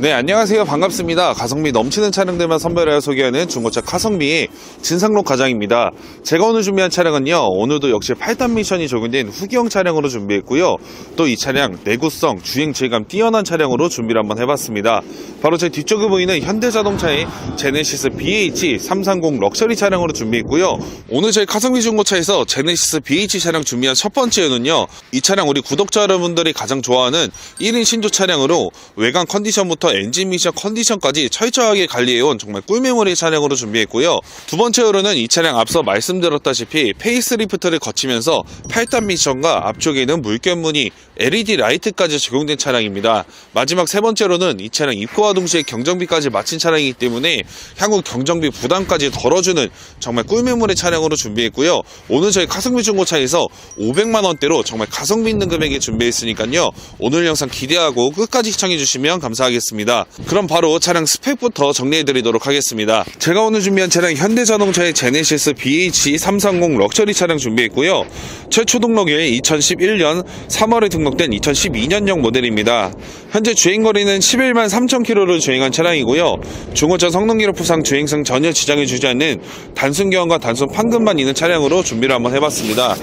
네, 안녕하세요. 반갑습니다. 가성비 넘치는 차량들만 선별하여 소개하는 중고차 카성비의 진상록 과장입니다. 제가 오늘 준비한 차량은요, 오늘도 역시 8단 미션이 적용된 후기형 차량으로 준비했고요. 또 이 차량 내구성, 주행 질감 뛰어난 차량으로 준비를 한번 해봤습니다. 바로 제 뒤쪽에 보이는 현대자동차의 제네시스 BH330 럭셔리 차량으로 준비했고요. 오늘 저희 카성비 중고차에서 제네시스 BH 차량 준비한 첫 번째는요, 이 차량 우리 구독자 여러분들이 가장 좋아하는 1인 신조 차량으로 외관 컨디션부터 엔진 미션 컨디션까지 철저하게 관리해온 정말 꿀메모리 차량으로 준비했고요. 두 번째로는 이 차량 앞서 말씀드렸다시피 페이스리프트를 거치면서 8단 미션과 앞쪽에 있는 물결 무늬 LED 라이트까지 적용된 차량입니다. 마지막 세 번째로는 이 차량 입고와 동시에 경정비까지 마친 차량이기 때문에 향후 경정비 부담까지 덜어주는 정말 꿀메모리 차량으로 준비했고요. 오늘 저희 가성비 중고차에서 500만 원대로 정말 가성비 있는 금액에 준비했으니까요. 오늘 영상 기대하고 끝까지 시청해주시면 감사하겠습니다. 그럼 바로 차량 스펙부터 정리해드리도록 하겠습니다. 제가 오늘 준비한 차량 현대자동차의 제네시스 BH330 럭셔리 차량 준비했고요. 최초 등록일 2011년 3월에 등록 된 2012년형 모델입니다. 현재 주행거리는 11만 3천 킬로를 주행한 차량이고요. 중고차 성능 기록부상 주행성 전혀 지장을 주지 않는 단순 교환과 단순 판금만 있는 차량으로 준비를 한번 해봤습니다.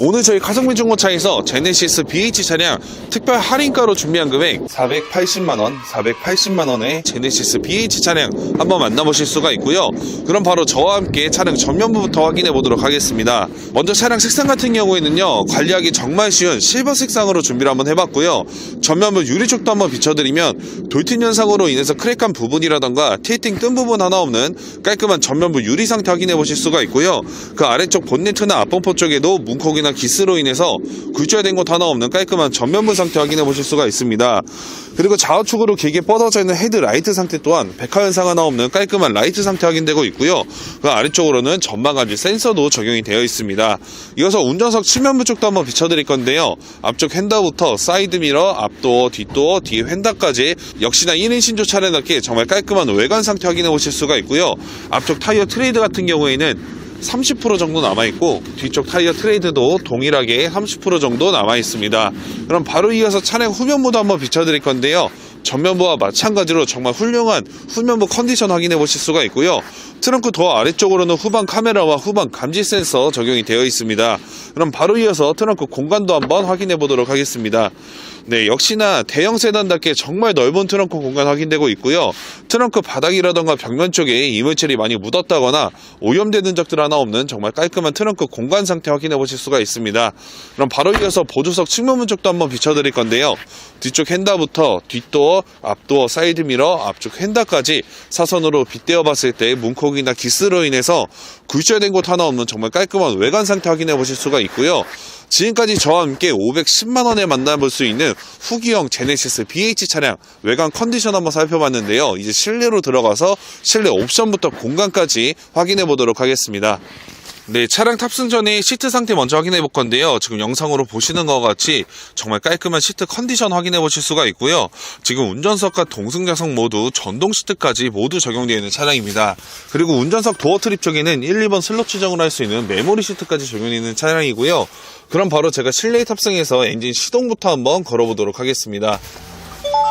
오늘 저희 가성비 중고차에서 제네시스 BH 차량 특별 할인가로 준비한 금액 480만원, 480만원의 제네시스 BH 차량 한번 만나보실 수가 있고요. 그럼 바로 저와 함께 차량 전면부부터 확인해 보도록 하겠습니다. 먼저 차량 색상 같은 경우에는요, 관리하기 정말 쉬운 실버 색상으로 준비를 한번 해봤고요. 전면부 유리 쪽도 한번 비춰드리면 돌팀 현상으로 인해서 크랙한 부분이라던가 티팅 뜬 부분 하나 없는 깔끔한 전면부 유리 상태 확인해 보실 수가 있고요. 그 아래쪽 본네트나 앞범퍼 쪽에도 문콕이 나 기스로 인해서 굴절된 곳 하나 없는 깔끔한 전면부 상태 확인해 보실 수가 있습니다. 그리고 좌우측으로 길게 뻗어져 있는 헤드 라이트 상태 또한 백화 현상 하나 없는 깔끔한 라이트 상태 확인되고 있고요. 그 아래쪽으로는 전방감지 센서도 적용이 되어 있습니다. 이어서 운전석 측면부 쪽도 한번 비춰드릴 건데요. 앞쪽 핸더부터 사이드 미러, 앞도어, 뒷도어, 뒤에 휀다까지 역시나 1인 신조 차량답게 정말 깔끔한 외관 상태 확인해 보실 수가 있고요. 앞쪽 타이어 트레이드 같은 경우에는 30% 정도 남아있고 뒤쪽 타이어 트레이드도 동일하게 30% 정도 남아있습니다. 그럼 바로 이어서 차량 후면부도 한번 비춰드릴 건데요. 전면부와 마찬가지로 정말 훌륭한 후면부 컨디션 확인해 보실 수가 있고요. 트렁크 도어 아래쪽으로는 후방 카메라와 후방 감지 센서 적용이 되어 있습니다. 그럼 바로 이어서 트렁크 공간도 한번 확인해 보도록 하겠습니다. 네, 역시나 대형 세단답게 정말 넓은 트렁크 공간 확인되고 있고요. 트렁크 바닥이라던가 벽면 쪽에 이물질이 많이 묻었다거나 오염되는 적들 하나 없는 정말 깔끔한 트렁크 공간 상태 확인해 보실 수가 있습니다. 그럼 바로 이어서 보조석 측면문 쪽도 한번 비춰드릴 건데요. 뒤쪽 핸다부터 뒷도어, 앞도어, 사이드미러, 앞쪽 핸다까지 사선으로 빗대어 봤을 때 문콕 이나 기스로 인해서 굴절된 곳 하나 없는 정말 깔끔한 외관 상태 확인해 보실 수가 있고요. 지금까지 저와 함께 510만원에 만나볼 수 있는 후기형 제네시스 BH 차량 외관 컨디션 한번 살펴봤는데요. 이제 실내로 들어가서 실내 옵션부터 공간까지 확인해 보도록 하겠습니다. 네, 차량 탑승 전에 시트 상태 먼저 확인해 볼 건데요. 지금 영상으로 보시는 것 같이 정말 깔끔한 시트 컨디션 확인해 보실 수가 있고요. 지금 운전석과 동승자석 모두 전동 시트까지 모두 적용되어 있는 차량입니다. 그리고 운전석 도어 트립 쪽에는 1, 2번 슬롯 지정을 할 수 있는 메모리 시트까지 적용되어 있는 차량이고요. 그럼 바로 제가 실내에 탑승해서 엔진 시동부터 한번 걸어보도록 하겠습니다.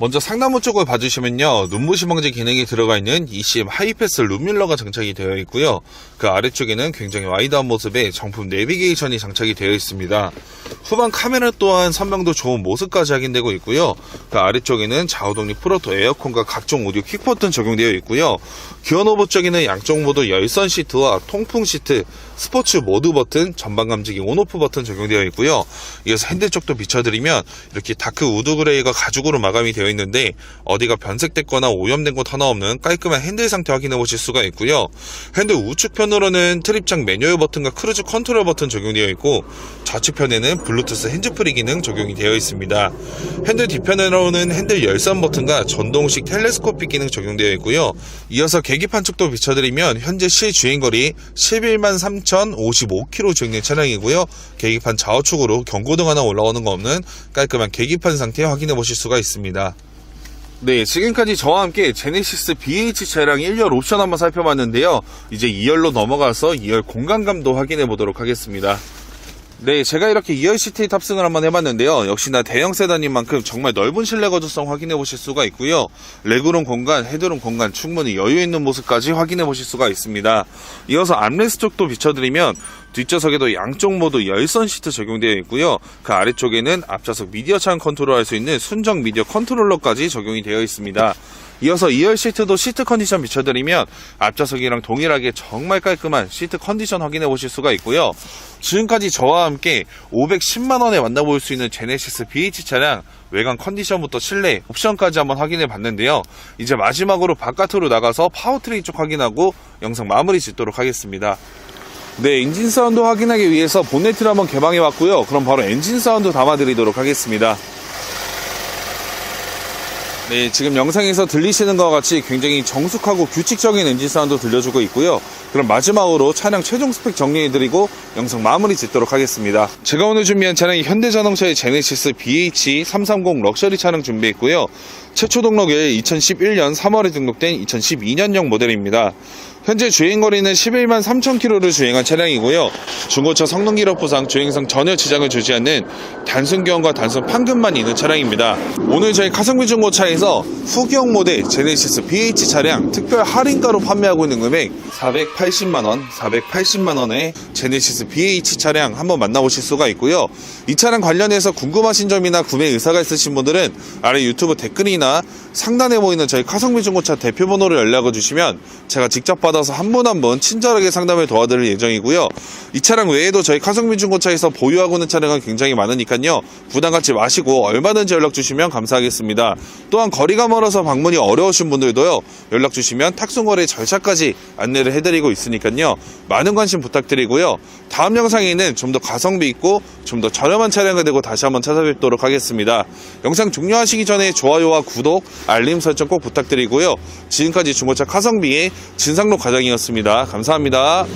먼저 상나무 쪽을 봐주시면요. 눈부시 방지 기능이 들어가 있는 ECM 하이패스 룸밀러가 장착이 되어 있고요. 그 아래쪽에는 굉장히 와이드한 모습의 정품 내비게이션이 장착이 되어 있습니다. 후방 카메라 또한 선명도 좋은 모습까지 확인되고 있고요. 그 아래쪽에는 좌우독립 프로토 에어컨과 각종 오디오 킥버튼 적용되어 있고요. 기어 노브 쪽에는 양쪽 모두 열선 시트와 통풍 시트 스포츠 모드 버튼 전방 감지기 온오프 버튼 적용되어 있고요. 이어서 핸들 쪽도 비춰드리면 이렇게 다크 우드 그레이가 가죽으로 마감이 되어 있는데 어디가 변색됐거나 오염된 곳 하나 없는 깔끔한 핸들 상태 확인해 보실 수가 있고요. 핸들 우측편으로는 트립장 매뉴얼 버튼과 크루즈 컨트롤 버튼 적용되어 있고 좌측편에는 블루투스 핸즈프리 기능 적용이 되어 있습니다. 핸들 뒤편으로는 핸들 열선 버튼과 전동식 텔레스코픽 기능 적용되어 있고요. 이어서 계기판 쪽도 비춰드리면 현재 실주행거리 11만 3,055km 주행된 차량이고요. 계기판 좌우측으로 경고등 하나 올라오는 거 없는 깔끔한 계기판 상태 확인해 보실 수가 있습니다. 네, 지금까지 저와 함께 제네시스 BH 차량 1열 옵션 한번 살펴봤는데요. 이제 2열로 넘어가서 2열 공간감도 확인해 보도록 하겠습니다. 네, 제가 이렇게 2열 시트에 탑승을 한번 해봤는데요. 역시나 대형 세단인 만큼 정말 넓은 실내 거주성 확인해 보실 수가 있고요. 레그룸 공간, 헤드룸 공간 충분히 여유 있는 모습까지 확인해 보실 수가 있습니다. 이어서 암레스 쪽도 비춰드리면 뒷좌석에도 양쪽 모두 열선 시트 적용되어 있고요. 그 아래쪽에는 앞좌석 미디어 창 컨트롤할 수 있는 순정 미디어 컨트롤러까지 적용이 되어 있습니다. 이어서 2열 시트도 시트 컨디션 비춰드리면 앞좌석이랑 동일하게 정말 깔끔한 시트 컨디션 확인해 보실 수가 있고요. 지금까지 저와 함께 510만원에 만나볼 수 있는 제네시스 BH 차량 외관 컨디션부터 실내 옵션까지 한번 확인해 봤는데요. 이제 마지막으로 바깥으로 나가서 파워트레인 쪽 확인하고 영상 마무리 짓도록 하겠습니다. 네, 엔진 사운드 확인하기 위해서 본네트를 한번 개방해 왔고요. 그럼 바로 엔진 사운드 담아드리도록 하겠습니다. 네, 지금 영상에서 들리시는 것과 같이 굉장히 정숙하고 규칙적인 엔진 사운드 들려주고 있고요. 그럼 마지막으로 차량 최종 스펙 정리해드리고 영상 마무리 짓도록 하겠습니다. 제가 오늘 준비한 차량이 현대자동차의 제네시스 BH330 럭셔리 차량 준비했고요. 최초 등록일 2011년 3월에 등록된 2012년형 모델입니다. 현재 주행거리는 11만 3천 킬로를 주행한 차량이고요. 중고차 성능 기록 부상 주행성 전혀 지장을 주지 않는 단순 기형과 단순 판금만 있는 차량입니다. 오늘 저희 카성비 중고차에서 후기형 모델 제네시스 BH 차량 특별 할인가로 판매하고 있는 금액 480만 원, 480만 원의 제네시스 BH 차량 한번 만나보실 수가 있고요. 이 차량 관련해서 궁금하신 점이나 구매 의사가 있으신 분들은 아래 유튜브 댓글이나 상단에 보이는 저희 카성비 중고차 대표 번호로 연락을 주시면 제가 직접 받 아서 한 분 한 분 친절하게 상담을 도와드릴 예정이고요. 이 차량 외에도 저희 카성비 중고차에서 보유하고 있는 차량은 굉장히 많으니까요. 부담 갖지 마시고 얼마든지 연락 주시면 감사하겠습니다. 또한 거리가 멀어서 방문이 어려우신 분들도요. 연락 주시면 탁송거래 절차까지 안내를 해드리고 있으니까요. 많은 관심 부탁드리고요. 다음 영상에는 좀 더 가성비 있고 좀 더 저렴한 차량을 들고 다시 한번 찾아뵙도록 하겠습니다. 영상 종료하시기 전에 좋아요와 구독, 알림 설정 꼭 부탁드리고요. 지금까지 중고차 카성비의 진상로 과장이었습니다. 감사합니다.